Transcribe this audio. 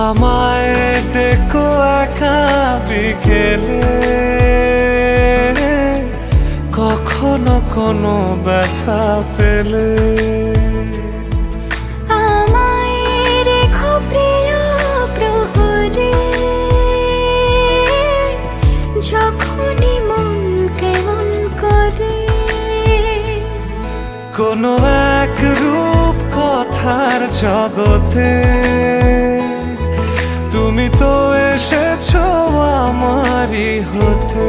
আমায় ডেকো একা বিকেলে। কখনো কোনো ব্যথা পেলে। মন কোনো এক রূপ কথার জগতে তো এসেছ আমারই হতে।